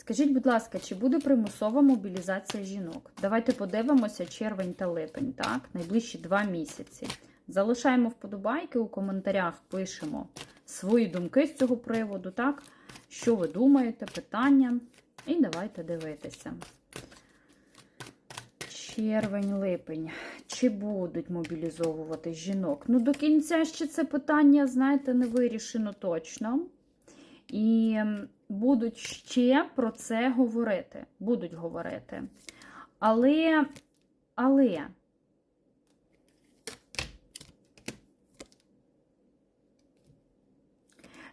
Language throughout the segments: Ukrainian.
Скажіть, будь ласка, чи буде примусова мобілізація жінок? Давайте подивимося червень та липень, так? Найближчі два місяці. Залишаємо вподобайки у коментарях, пишемо свої думки з цього приводу, так? Що ви думаєте, питання. І давайте дивитися. Червень-липень. Чи будуть мобілізовувати жінок? Ну, до кінця ще це питання, знаєте, не вирішено точно. І м, будуть ще про це говорити. Будуть говорити. Але, але.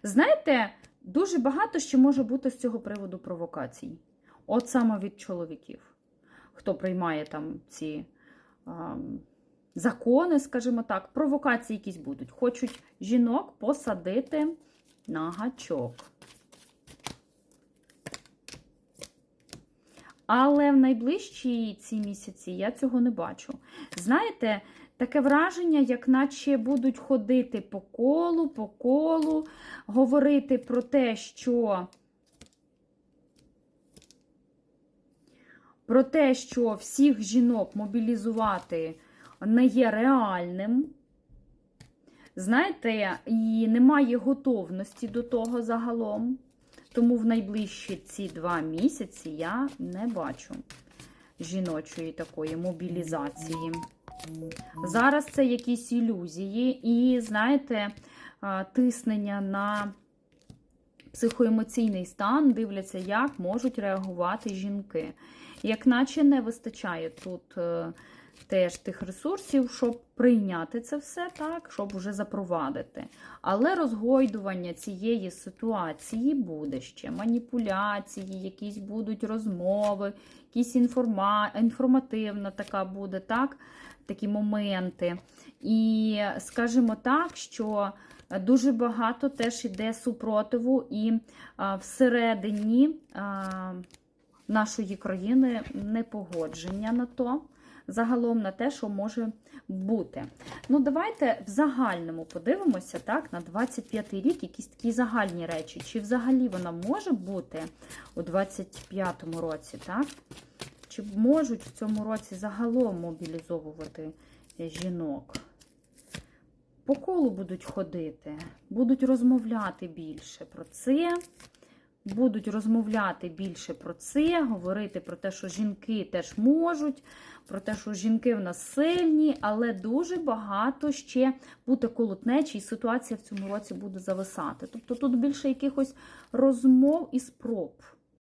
Знаєте, дуже багато ще може бути з цього приводу провокацій. От саме від чоловіків, хто приймає там ці а, закони, скажімо так, провокації якісь будуть. Хочуть жінок посадити на гачок. Але в найближчі ці місяці я цього не бачу. Знаєте, таке враження, як наче будуть ходити по колу, по колу, говорити про те, що про те, що всіх жінок мобілізувати не є реальним. Знаєте, і немає готовності до того загалом. Тому в найближчі ці два місяці я не бачу жіночої такої мобілізації. Зараз це якісь ілюзії, і, знаєте, тиснення на психоемоційний стан, дивляться, як можуть реагувати жінки. Як наче не вистачає тут е, теж тих ресурсів, щоб прийняти це все так, щоб вже запровадити. Але розгойдування цієї ситуації буде ще. Маніпуляції, якісь будуть розмови, якісь інформа... інформативна така буде, так? такі моменти. І скажімо так, що дуже багато теж іде супротиву і всередині нашої країни непогодження на то. Загалом на те, що може бути. Ну, давайте в загальному подивимося так, на 25-й рік якісь такі загальні речі. Чи взагалі вона може бути у 25-му році, так? Чи можуть в цьому році загалом мобілізовувати жінок? По колу будуть ходити, будуть розмовляти більше про це. Будуть розмовляти більше про це, говорити про те, що жінки теж можуть, про те, що жінки в нас сильні, але дуже багато ще буде колотнечі, і ситуація в цьому році буде зависати. Тобто тут більше якихось розмов і спроб.